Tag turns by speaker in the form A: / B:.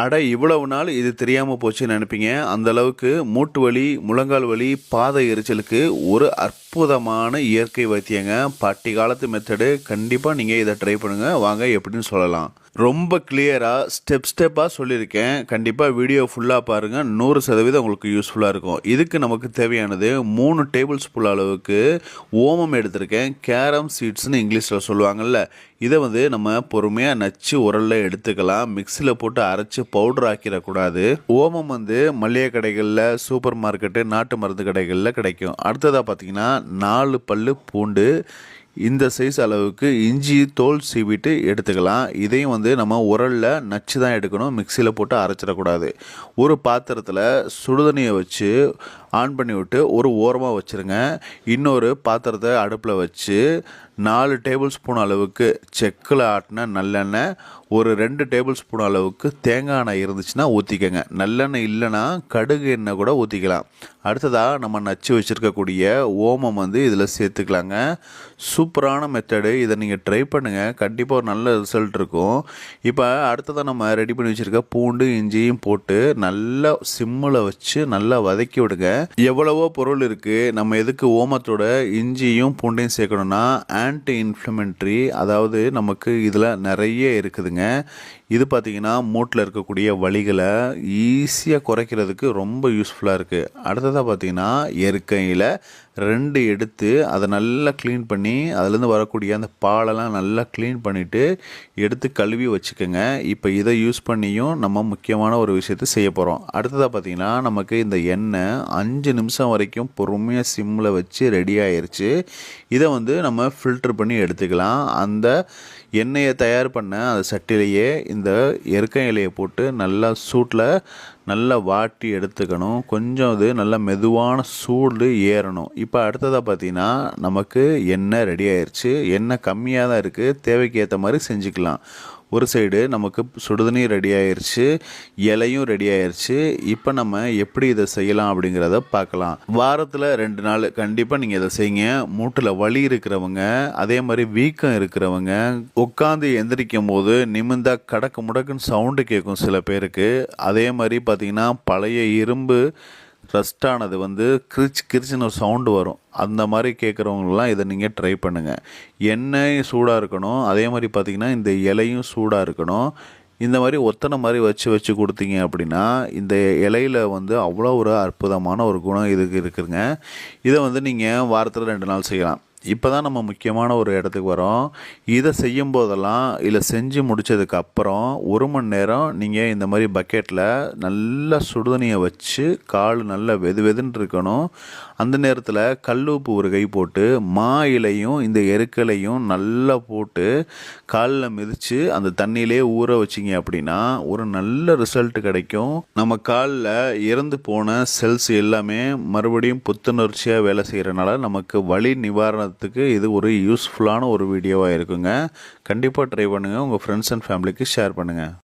A: அட இவ்வளவு நாள் இது தெரியாமல் போச்சுன்னு நினைப்பீங்க. அந்த அளவுக்கு மூட்டு வலி முழங்கால் வலி பாதை எரிச்சலுக்கு ஒரு அற்புதமான இயற்கை வைத்தியங்க. பாட்டி காலத்து மெத்தடு கண்டிப்பாக நீங்கள் இதை ட்ரை பண்ணுங்கள் வாங்க எப்படின்னு சொல்லலாம். ரொம்ப கிளியராக ஸ்டெப் ஸ்டெப்பாக சொல்லியிருக்கேன். கண்டிப்பாக வீடியோ ஃபுல்லாக பாருங்கள் நூறு சதவீதம் உங்களுக்கு யூஸ்ஃபுல்லாக இருக்கும். இதுக்கு நமக்கு தேவையானது மூணு டேபிள் ஸ்பூன் அளவுக்கு ஓமம் எடுத்திருக்கேன். கேரம் சீட்ஸ்னு இங்கிலீஷில் சொல்லுவாங்கள்ல இதை வந்து நம்ம பொறுமையாக நச்சு உரலில் எடுத்துக்கலாம். மிக்சியில் போட்டு அரைச்சி பவுடர் ஆக்கிடக்கூடாது. ஓமம் வந்து மளிகை கடைகளில் சூப்பர் மார்க்கெட்டு நாட்டு மருந்து கடைகளில் கிடைக்கும். அடுத்ததாக பார்த்தீங்கன்னா நாலு பல் பூண்டு இந்த சைஸ் அளவுக்கு இஞ்சி தோல் சீவிட்டு எடுத்துக்கலாம். இதையும் வந்து நம்ம உரலில் நச்சு தான் எடுக்கணும். மிக்சியில் போட்டு அரைச்சிடக்கூடாது. ஒரு பாத்திரத்தில் சுடுதண்ணியை வச்சு ஆன் பண்ணி விட்டு ஒரு ஓரமாக வச்சுருங்க. இன்னொரு பாத்திரத்தை அடுப்பில் வச்சு நாலு டேபிள் ஸ்பூன் அளவுக்கு செக்கில் ஆட்டின நல்லெண்ணெய் ஒரு ரெண்டு டேபிள் ஸ்பூன் அளவுக்கு தேங்காய் எண்ணெய் இருந்துச்சுன்னா ஊற்றிக்கங்க நல்லெண்ணெய் இல்லைன்னா கடுகு எண்ணெய் கூட ஊற்றிக்கலாம் அடுத்ததாக நம்ம நச்சு வச்சுருக்கக்கூடிய ஓமம் வந்து இதில் சேர்த்துக்கலாங்க. சூப்பரான மெத்தடு இதை நீங்கள் ட்ரை பண்ணுங்கள் கண்டிப்பாக ஒரு நல்ல ரிசல்ட் இருக்கும். இப்போ அடுத்ததாக நம்ம ரெடி பண்ணி வச்சுருக்க பூண்டு இஞ்சியும் போட்டு நல்லா சிம்மில் வச்சு நல்லா வதக்கி விடுங்க. எவ்வளவோ பொருள் இருக்குது நம்ம எதுக்கு ஓமத்தோட இஞ்சியும் பூண்டையும் சேர்க்கணும்னா ஆன்டி இன்ஃப்ளமெண்ட்ரி அதாவது நமக்கு இதில் நிறைய இருக்குதுங்க. இது பார்த்திங்கன்னா மூட்டில் இருக்கக்கூடிய வழிகளை ஈஸியாக குறைக்கிறதுக்கு ரொம்ப யூஸ்ஃபுல்லாக இருக்குது அடுத்ததாக பார்த்திங்கன்னா எருக்கையில் ரெண்டு எடுத்து அதை நல்லா க்ளீன் பண்ணி அதுலேருந்து வரக்கூடிய அந்த பாலெல்லாம் நல்லா க்ளீன் பண்ணிவிட்டு எடுத்து கழுவி வச்சுக்கோங்க. இப்போ இதை யூஸ் பண்ணியும் நம்ம முக்கியமான ஒரு விஷயத்தை செய்ய போகிறோம் அடுத்ததாக பார்த்திங்கன்னா நமக்கு இந்த எண்ணெய் அஞ்சு நிமிஷம் வரைக்கும் பொறுமையாக சிம்மில் வச்சு ரெடி ஆயிடுச்சு இதை வந்து நம்ம ஃபில்டர் பண்ணி எடுத்துக்கலாம். அந்த எண்ணெயை தயார் பண்ண அந்த சட்டிலேயே இந்த எருக்க இலையை போட்டு நல்லா சூட்டில் நல்லா வாட்டி எடுத்துக்கணும். கொஞ்சம் இது நல்லா மெதுவான சூடு ஏறணும். இப்போ அடுத்ததாக பார்த்தீங்கன்னா நமக்கு எண்ணெய் ரெடி ஆயிடுச்சு எண்ணெய் கம்மியாக தான் இருக்குது தேவைக்கு ஏற்ற மாதிரி செஞ்சுக்கலாம். ஒரு சைடு நமக்கு சுடுதண்ணி ரெடி ஆயிடுச்சு இலையும் ரெடி ஆயிடுச்சு இப்போ நம்ம எப்படி இதை செய்யலாம் அப்படிங்கிறத பார்க்கலாம். வாரத்தில் ரெண்டு நாள் கண்டிப்பாக நீங்கள் இதை செய்யுங்க. மூட்டில் வலி இருக்கிறவங்க அதே மாதிரி வீக்கம் இருக்கிறவங்க உட்காந்து எந்திரிக்கும் போது நிமிந்தா கடக்கு முடக்குன்னு சவுண்டு கேட்கும் சில பேருக்கு. அதே மாதிரி பார்த்தீங்கன்னா பழைய இரும்பு ரஸ்டானது வந்து கிரிச் கிரிச்சின்னு ஒரு சவுண்டு வரும். அந்த மாதிரி கேட்குறவங்களாம் இதை நீங்கள் ட்ரை பண்ணுங்கள் எண்ணெய் சூடாக இருக்கணும். அதே மாதிரி பார்த்திங்கன்னா இந்த இலையும் சூடாக இருக்கணும். இந்த மாதிரி ஒத்தனை மாதிரி வச்சு வச்சு கொடுத்தீங்க அப்படின்னா இந்த இலையில் வந்து அவ்வளோ ஒரு அற்புதமான ஒரு குணம் இதுக்கு இருக்குதுங்க. இதை வந்து நீங்கள் வாரத்தில் ரெண்டு நாள் செய்யலாம். இப்போ தான் நம்ம முக்கியமான ஒரு இடத்துக்கு வரோம். இதை செய்யும் போதெல்லாம் இல்லை செஞ்சு முடித்ததுக்கு அப்புறம் ஒரு மணி நேரம் நீங்கள் இந்த மாதிரி பக்கெட்டில் நல்லா சுடுதண்ணியை வச்சு கால் நல்லா வெது வெதுன்னு இருக்கணும். அந்த நேரத்தில் கல்லுப்பு ஒரு கை போட்டு மா இலையும் இந்த எருக்கலையும் நல்லா போட்டு காலில் மிதித்து அந்த தண்ணியிலே ஊற வச்சிங்க அப்படின்னா ஒரு நல்ல ரிசல்ட் கிடைக்கும். நம்ம காலில் இறந்து போன செல்ஸ் எல்லாமே மறுபடியும் புத்துணர்ச்சியாக வேலை செய்கிறனால நமக்கு வலி நிவாரணத்துக்கு இது ஒரு யூஸ்ஃபுல்லான ஒரு வீடியோவாக இருக்குங்க. கண்டிப்பாக ட்ரை பண்ணுங்கள் உங்கள் ஃப்ரெண்ட்ஸ் அண்ட் ஃபேமிலிக்கு ஷேர் பண்ணுங்கள்